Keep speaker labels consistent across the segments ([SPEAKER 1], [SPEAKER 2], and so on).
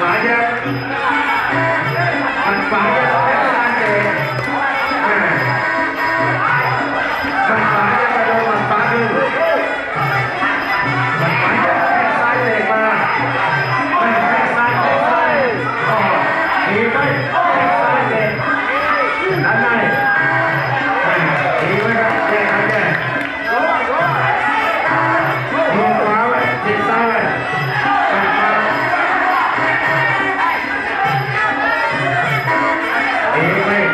[SPEAKER 1] माझ्या Amen.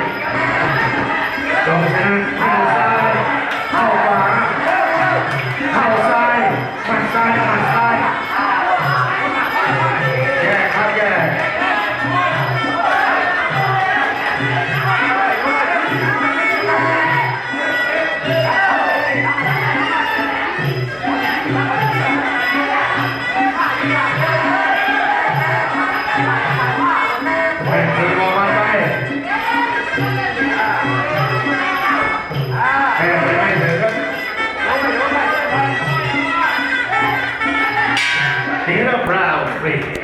[SPEAKER 1] They're a proud.